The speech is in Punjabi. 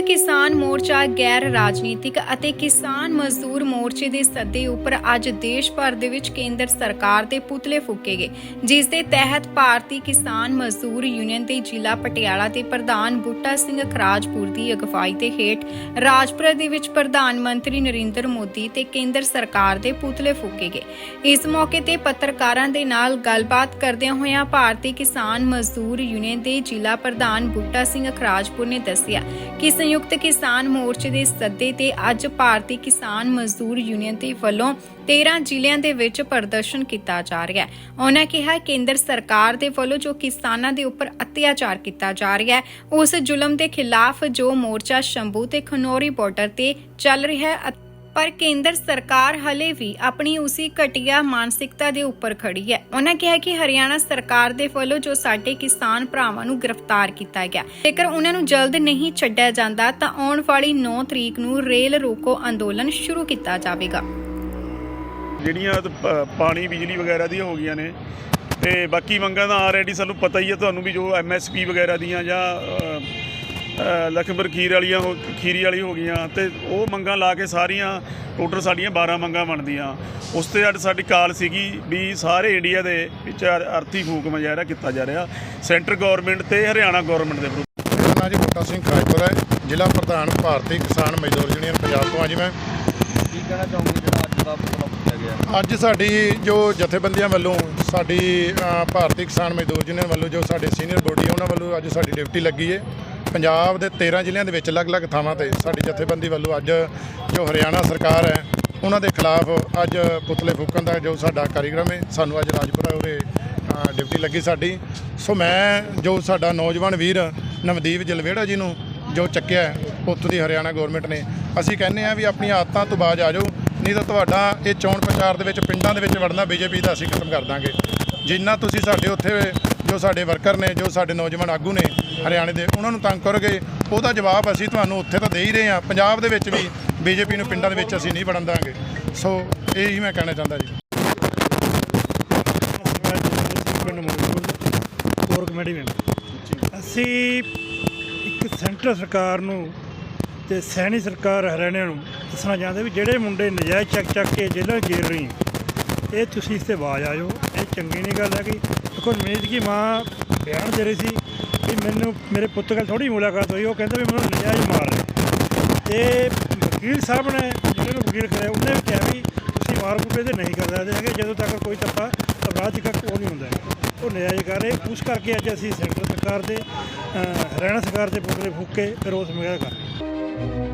ਕਿਸਾਨ ਮੋਰਚਾ ਗੈਰ ਰਾਜਨੀਤਿਕ ਅਤੇ ਕਿਸਾਨ ਮਜ਼ਦੂਰ ਮੋਰਚੇ ਦੇ ਸੱਦੇ ਉੱਪਰ ਅੱਜ ਦੇਸ਼ ਭਰ ਦੇ ਵਿੱਚ ਕੇਂਦਰ ਸਰਕਾਰ ਦੇ ਪੁਤਲੇ ਫੂਕੇ ਗਏ, ਜਿਸ ਦੇ ਤਹਿਤ ਭਾਰਤੀ ਕਿਸਾਨ ਮਜ਼ਦੂਰ ਯੂਨੀਅਨ ਦੇ ਜ਼ਿਲ੍ਹਾ ਪਟਿਆਲਾ ਦੇ ਪ੍ਰਧਾਨ ਬੂਟਾ ਸਿੰਘ ਖਰਾਜਪੁਰ ਦੀ ਅਗਵਾਈ ਦੇ ਹੇਠ ਰਾਜਪੁਰਾ ਦੇ ਵਿੱਚ ਪ੍ਰਧਾਨ ਮੰਤਰੀ ਨਰਿੰਦਰ ਮੋਦੀ ਤੇ ਕੇਂਦਰ ਸਰਕਾਰ ਦੇ ਪੁਤਲੇ ਫੂਕੇ ਗਏ। ਇਸ ਮੌਕੇ ਤੇ ਪੱਤਰਕਾਰਾਂ ਦੇ ਨਾਲ ਗੱਲਬਾਤ ਕਰਦਿਆਂ ਹੋਇਆਂ ਭਾਰਤੀ ਕਿਸਾਨ ਮਜ਼ਦੂਰ ਯੂਨੀਅਨ ਦੇ ਜ਼ਿਲ੍ਹਾ ਪ੍ਰਧਾਨ ਬੂਟਾ ਸਿੰਘ ਖਰਾਜਪੁਰ ਨੇ ਦੱਸਿਆ ਕਿ ਸੰਯੁਕਤ ਕਿਸਾਨ ਮੋਰਚੇ ਦੇ ਸੱਦੇ ਤੇ ਅੱਜ ਭਾਰਤੀ ਕਿਸਾਨ ਮਜ਼ਦੂਰ ਯੂਨੀਅਨ ਦੇ ਵੱਲੋਂ 13 ਜ਼ਿਲ੍ਹਿਆਂ ਦੇ ਵਿੱਚ ਪ੍ਰਦਰਸ਼ਨ ਕੀਤਾ ਜਾ ਰਿਹਾ ਹੈ। ਉਹਨਾਂ ਕਿਹਾ ਕੇਂਦਰ ਸਰਕਾਰ ਦੇ ਵੱਲੋਂ ਜੋ ਕਿਸਾਨਾਂ ਦੇ ਉੱਪਰ ਅਤਿਆਚਾਰ ਕੀਤਾ ਜਾ ਰਿਹਾ ਹੈ, ਉਸ ਜ਼ੁਲਮ ਦੇ ਖਿਲਾਫ ਜੋ ਮੋਰਚਾ ਸ਼ੰਭੂ ਤੇ ਖਨੌਰੀ ਬਾਰਡਰ ਤੇ ਚੱਲ ਰਿਹਾ ਹੈ ਪਰ ਕੇਂਦਰ ਸਰਕਾਰ ਹਲੇ ਵੀ ਆਪਣੀ ਉਸੇ ਘਟੀਆ ਮਾਨਸਿਕਤਾ ਦੇ ਉੱਪਰ ਖੜੀ ਹੈ। ਉਹਨਾਂ ਕਿਹਾ ਕਿ ਹਰਿਆਣਾ ਸਰਕਾਰ ਦੇ ਵੱਲੋਂ ਜੋ ਸਾਡੇ ਕਿਸਾਨ ਭਰਾਵਾਂ ਨੂੰ ਗ੍ਰਿਫਤਾਰ ਕੀਤਾ ਗਿਆ, ਜੇਕਰ ਉਹਨਾਂ ਨੂੰ ਜਲਦ ਨਹੀਂ ਛੱਡਿਆ ਜਾਂਦਾ ਤਾਂ ਆਉਣ ਵਾਲੀ 9 ਤਰੀਕ ਨੂੰ ਰੇਲ ਰੋਕੋ ਅੰਦੋਲਨ ਸ਼ੁਰੂ ਕੀਤਾ ਜਾਵੇਗਾ। ਜਿਹੜੀਆਂ ਪਾਣੀ, ਬਿਜਲੀ ਵਗੈਰਾ ਦੀਆਂ ਹੋ ਗਈਆਂ ਨੇ, ਤੇ ਬਾਕੀ ਮੰਗਾਂ ਤਾਂ ਆਲਰੇਡੀ ਸਾਨੂੰ ਪਤਾ ਹੀ ਹੈ, ਤੁਹਾਨੂੰ ਵੀ ਜੋ ਐਮਐਸਪੀ ਵਗੈਰਾ ਦੀਆਂ ਜਾਂ ਲਖਨਪੁਰ ਖੀਰ ਵਾਲੀਆਂ ਹੋ ਖੀਰੀ ਵਾਲੀ ਹੋ ਗਈਆਂ ਤੇ ਉਹ ਮੰਗਾਂ ਲਾ ਕੇ ਸਾਰੀਆਂ ਟੋਟਲ ਸਾਡੀਆਂ 12 ਮੰਗਾਂ ਬਣਦੀਆਂ। ਉਸ ਤੇ ਅੱਜ ਸਾਡੀ ਕਾਲ ਸੀਗੀ ਵੀ ਸਾਰੇ ਇੰਡੀਆ ਦੇ ਵਿੱਚ ਅਰ- ਅਰਥੀ ਫੂਕ ਮੁਜ਼ਾਹਰਾ ਕੀਤਾ ਜਾ ਰਿਹਾ। ਸੈਂਟਰ ਗਵਰਨਮੈਂਟ ਤੇ ਹਰਿਆਣਾ ਗਵਰਨਮੈਂਟ ਦੇ ਵਿਰੁੱਧ। ਮੇਰਾ ਨਾਂ ਜੀ ਬੂਟਾ ਸਿੰਘ ਖਾਜਪੁਰ ਹੈ ਜ਼ਿਲ੍ਹਾ ਪ੍ਰਧਾਨ ਭਾਰਤੀ ਕਿਸਾਨ ਮਜ਼ਦੂਰ ਯੂਨੀਅਨ ਪੰਜਾਬ ਤੋਂ ਅੱਜ ਮੈਂ। ਕੀ ਕਹਿਣਾ ਚਾਹੋਗੇ ਜਿਹੜਾ ਅੱਜ ਦਾ ਅੱਜ ਸਾਡੀ ਜੋ ਜਥੇਬੰਦੀਆਂ ਵੱਲੋਂ ਸਾਡੀ ਭਾਰਤੀ ਕਿਸਾਨ ਮਜ਼ਦੂਰ ਯੂਨੀਅਨ ਵੱਲੋਂ ਜੋ ਸਾਡੇ ਸੀਨੀਅਰ ਬੋਡੀ ਉਹਨਾਂ ਵੱਲੋਂ ਅੱਜ ਸਾਡੀ ਡਿਊਟੀ ਲੱਗੀ ਹੈ। ਪੰਜਾਬ ਦੇ 13 ਜ਼ਿਲ੍ਹਿਆਂ ਦੇ ਵਿੱਚ ਅਲੱਗ-ਅਲੱਗ ਥਾਵਾਂ ਤੇ ਸਾਡੀ ਜਥੇਬੰਦੀ ਵੱਲੋਂ ਅੱਜ ਜੋ ਹਰਿਆਣਾ ਸਰਕਾਰ ਹੈ, ਉਹਨਾਂ ਦੇ ਖਿਲਾਫ ਅੱਜ ਪੁਤਲੇ ਫੂਕਣ ਦਾ ਜੋ ਸਾਡਾ ਕਾਰਜਕ੍ਰਮ ਹੈ, ਸਾਨੂੰ ਅੱਜ ਰਾਜਪੁਰਾ ਉਰੇ ਡਿਊਟੀ ਲੱਗੀ ਸਾਡੀ। ਸੋ ਮੈਂ ਜੋ ਸਾਡਾ ਨੌਜਵਾਨ ਵੀਰ ਨਵਦੀਪ ਜਲਵੇੜਾ ਜੀ ਨੂੰ ਜੋ ਚੱਕਿਆ ਉੱਥੋਂ ਦੀ ਹਰਿਆਣਾ ਗਵਰਨਮੈਂਟ ਨੇ। ਅਸੀਂ ਕਹਿੰਦੇ ਆ ਵੀ ਆਪਣੀਆਂ ਆਦਤਾਂ ਤੋਂ ਬਾਜ ਆ ਜਾਓ, ਨਹੀਂ ਤਾਂ ਤੁਹਾਡਾ ਇਹ ਚੋਣ ਪ੍ਰਚਾਰ ਦੇ ਵਿੱਚ ਪਿੰਡਾਂ ਦੇ ਵਿੱਚ ਵੜਨਾ ਬੀਜੇਪੀ ਦਾ ਅਸੀਂ ਖਤਮ ਕਰ ਦਾਂਗੇ। ਜਿੰਨਾ ਤੁਸੀਂ ਸਾਡੇ ਉੱਥੇ ਜੋ ਸਾਡੇ ਵਰਕਰ ਨੇ, ਜੋ ਸਾਡੇ ਨੌਜਵਾਨ ਆਗੂ ਨੇ ਹਰਿਆਣੇ ਦੇ, ਉਹਨਾਂ ਨੂੰ ਤੰਗ ਕਰੋਗੇ, ਉਹਦਾ ਜਵਾਬ ਅਸੀਂ ਤੁਹਾਨੂੰ ਉੱਥੇ ਤਾਂ ਦੇ ਹੀ ਰਹੇ ਹਾਂ। ਪੰਜਾਬ ਦੇ ਵਿੱਚ ਵੀ, ਬੀਜੇਪੀ ਨੂੰ ਪਿੰਡਾਂ ਦੇ ਵਿੱਚ ਅਸੀਂ ਨਹੀਂ ਵੜਨ ਦਾਂਗੇ। ਸੋ, ਇਹ ਹੀ ਮੈਂ ਕਹਿਣਾ ਚਾਹੁੰਦਾ ਜੀ। ਕੋਰ ਕਮੇਟੀ ਮੈਂਬਰ ਅਸੀਂ ਇੱਕ ਸੈਂਟਰ ਸਰਕਾਰ ਨੂੰ ਤੇ ਸੈਣੀ ਸਰਕਾਰ ਹਰਿਆਣਾ ਨੂੰ ਦੱਸਣਾ ਚਾਹੁੰਦੇ ਵੀ ਜਿਹੜੇ ਮੁੰਡੇ ਨਜਾਇਜ਼ ਚੱਕ ਚੱਕ ਕੇ ਜੇਲ੍ਹਾਂ 'ਚ ਰਹੀ ਇਹ ਤੁਸੀਂ ਇਸ ਤੇ ਆਵਾਜ਼ ਆਇਓ ਇਹ ਚੰਗੀ ਨਹੀਂ ਗੱਲ ਹੈ ਕਿ ਦੇਖੋ ਮੀਤ ਕੀ ਮਾਂ ਬਿਆਨ ਦੇ ਰਹੀ ਸੀ ਕਿ ਮੈਨੂੰ ਮੇਰੇ ਪੁੱਤ ਨਾਲ ਥੋੜੀ ਮੁਲਾਕਾਤ ਹੋਈ। ਉਹ ਕਹਿੰਦਾ ਵੀ ਮੈਨੂੰ ਨਜਾਇਜ਼ ਮਾਰ ਰਿਹਾ ਤੇ ਵਕੀਲ ਸਾਹਿਬ ਨੇ, ਜਿਹੜੇ ਨੂੰ ਵਕੀਲ ਕਰਿਆ ਉਹਨੇ ਵੀ ਕਿਹਾ ਵੀ ਤੁਸੀਂ ਮਾਰ ਕੁੱਟੇ ਤੇ ਨਹੀਂ ਕਰ ਸਕਦੇ ਹੈਗੇ। ਜਦੋਂ ਤੱਕ ਕੋਈ ਤੱਪਾ ਅਪਰਾਧਿਕ ਉਹ ਨਹੀਂ ਹੁੰਦਾ ਹੈਗਾ। ਉਹ ਨਜਾਇਜ਼ ਕਰ ਰਹੇ। ਉਸ ਕਰਕੇ ਅੱਜ ਅਸੀਂ ਸੈਂਟਰ ਸਰਕਾਰ ਦੇ ਹਰਿਆਣਾ ਸਰਕਾਰ ਦੇ ਪੁਤਲੇ ਫੂਕ ਕੇ ਰੋਸ ਮੁਜ਼ਾਹਰਾ ਕਰ ਰਹੇ